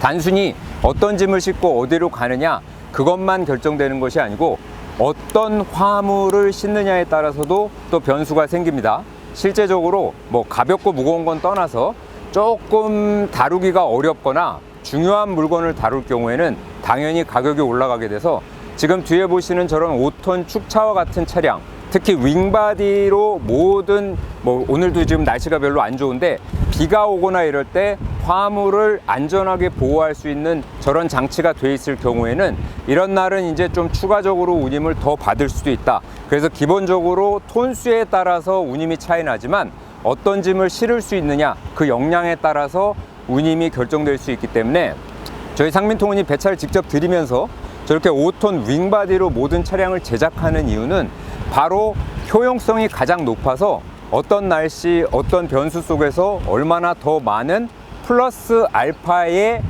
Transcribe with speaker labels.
Speaker 1: 단순히 어떤 짐을 싣고 어디로 가느냐 그것만 결정되는 것이 아니고 어떤 화물을 싣느냐에 따라서도 또 변수가 생깁니다. 실제적으로 뭐 가볍고 무거운 건 떠나서 조금 다루기가 어렵거나 중요한 물건을 다룰 경우에는 당연히 가격이 올라가게 돼서 지금 뒤에 보시는 저런 5톤 축차와 같은 차량 특히 윙바디로 모든 뭐 오늘도 지금 날씨가 별로 안 좋은데 비가 오거나 이럴 때 화물을 안전하게 보호할 수 있는 저런 장치가 돼 있을 경우에는 이런 날은 이제 좀 추가적으로 운임을 더 받을 수도 있다. 그래서 기본적으로 톤수에 따라서 운임이 차이 나지만 어떤 짐을 실을 수 있느냐 그 역량에 따라서 운임이 결정될 수 있기 때문에 저희 상민통운이 배차를 직접 드리면서 저렇게 5톤 윙바디로 모든 차량을 제작하는 이유는 바로 효용성이 가장 높아서 어떤 날씨, 어떤 변수 속에서 얼마나 더 많은 플러스 알파의